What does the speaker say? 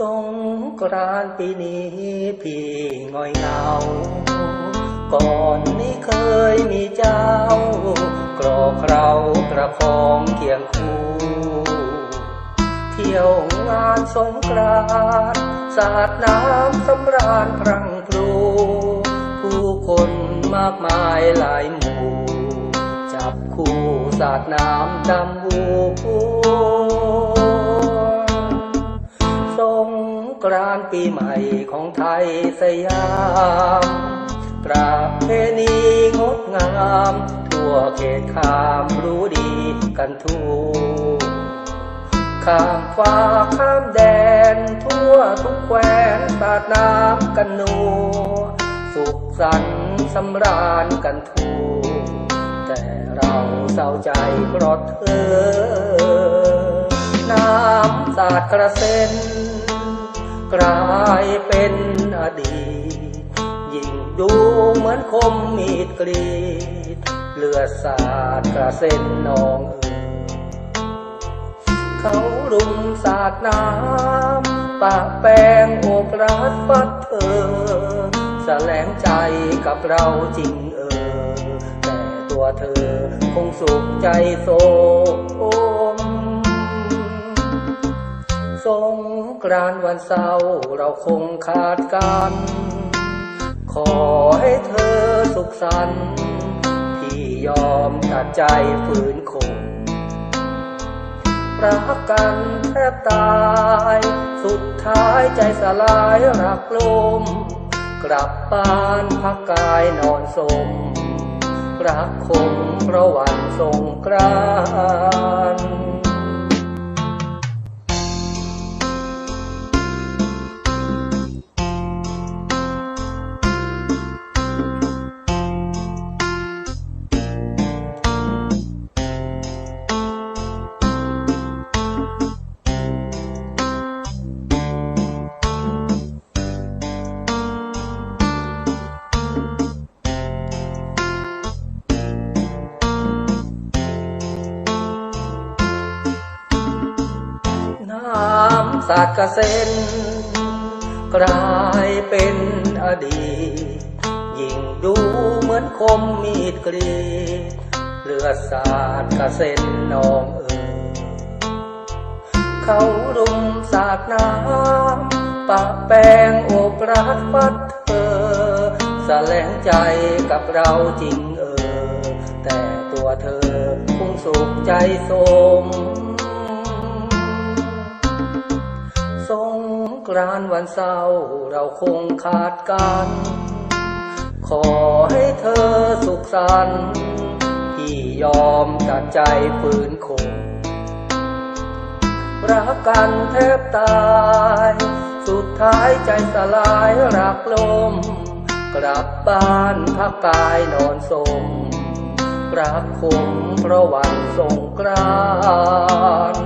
สงกรานต์ปีนี้พี่ง่อยเหงา ก่อนนี้เคยมีเจ้ากรอกเรากระพองเคียงคู่ เที่ยวงานสงกรานต์สาดน้ำสำราญพรังพรูผู้คนมากมายหลายหมู่ จับคู่สาดน้ำดำบู รานปีใหม่ของไทยสยามประเพณีงดงาม ทั่วเขตขามรู้ดีกันทั่วข้ามฟ้าข้ามแดน ทั่วทุกแคว้นสาดน้ำกันนัวสุขสันต์สำราญกันทั่วแต่เราเศร้าใจเพราะเธอ น้ำสาดกระเซ็น กลายเป็นอดีต ยิ่งดูเหมือนคมมีดกรีดเลือดสาดกระเซ็นนองเอ่ยเขารุมสาดน้ำปะแป้งโอบรัดฟัดเธอแสลงใจกับเราจริงเออ แต่ตัวเธอคงสุขใจโสม สงกรานวันเศร้าร์เราคงขาดกัน ขอให้เธอสุขสันต์พี่ยอมตัดใจฝืนคงรักกันแทบตาย สุดท้ายใจสลายรักลม กลับบ้านพักกายนอนสม รักคงเพราะวันสงกรานต์ สาดกระเซ็น กลายเป็นอดีต ยิ่งดูเหมือนคมมีดกรีดเลือดสาดกระเซ็นนองเอ่ยเขารุมสาดน้ำปะแป้งโอบรัดฟัดเธอแสลงใจกับเราจริงเออ แต่ตัวเธอคงสุขใจสม รานวันเศร้าร์เราคงขาดกัน ขอให้เธอสุขสันต์พี่ยอมตัดใจฝืนคงรักกันแทบตาย สุดท้ายใจสลายรักลม กลับบ้านพักกายนอนสมรักคงเพราะวันสงกราน